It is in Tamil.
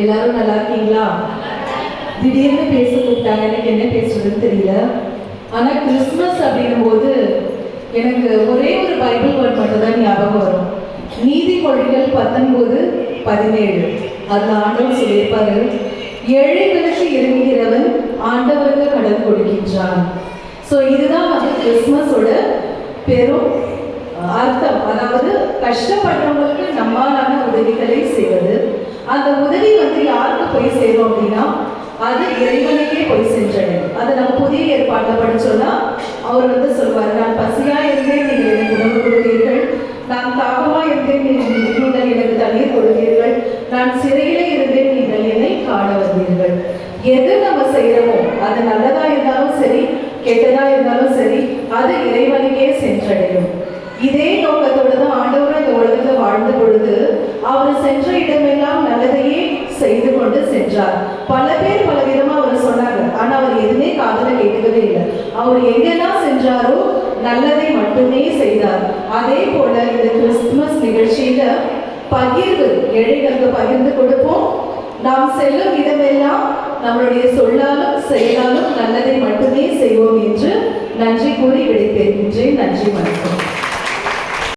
எல்லாரும் நல்லா இருக்கீங்களா? திடீர்னு பேச கூப்பிட்டாங்க. எனக்கு என்ன பேசுறதுன்னு தெரியல. ஆனா கிறிஸ்மஸ் அப்படின்னும் போது எனக்கு ஒரே ஒரு பைபிள் வேர்ட் மட்டும் தான் ஞாபகம் வரும். நீதிமொழிகள் பத்தொன்பது பதினேழு. அதுல ஆண்டவர் சொல்லியிருப்பாரு ஏழைகளுக்கு இறங்குகிறவன் ஆண்டவருக்கு கடன் கொடுக்கின்றான். ஸோ இதுதான் வந்து கிறிஸ்மஸோட பெரும் அர்த்தம். அதாவது கஷ்டப்படுறவங்களுக்கு நம்மாலான உதவிகளை செய்வது. அந்த உதவி வந்து யாருக்கு போய் சேரும் அப்படின்னா அது இறைவனுக்கே போய் சென்றது அது நம்ம புதிய ஏற்பாட்டில் படிச்சோம்னா அவர் வந்து சொல்வார் நான் பசியா இருந்தேன் நீங்கள் எனக்கு உணவு கொடுத்தீர்கள். நான் தாகமா இருந்தேன் நீங்கள் எனக்கு தண்ணீர் கொடுத்தீர்கள். நான் சிறையிலே இருந்தேன் நீங்கள் என்னை காண வந்தீர்கள். எது நம்ம செய்யறோமோ அது நல்லதா இருந்தாலும் சரி கெட்டதா இருந்தாலும் சரி அது இறைவனுக்கே சென்றடையும். இதே நோக்கத்தோடு தான் ஆண்டவர் இந்த உலகத்தில் வாழ்ந்த பொழுது அவர் சென்ற இடமெல்லாம் நல்லதையே கொண்டு சென்றார். பல பேர் பல விதமா அவர் சொன்னாங்க. ஆனா அவர் எதுவுமே காதல கேட்கவே இல்லை. அவர் எங்கெல்லாம் சென்றாரோ நல்லதை மட்டுமே செய்தார். அதே போல இந்த கிறிஸ்துமஸ் நிகழ்ச்சியில பகிர்வு ஏழைகளுக்கு பகிர்ந்து கொடுப்போம்? நாம் செல்லும் இடமெல்லாம் நம்மளுடைய சொல்லாலும் செயலாலும் நல்லதை மட்டுமே செய்வோம் என்று நன்றி கூறி விடைபெறுகின்றேன். நன்றி வணக்கம்.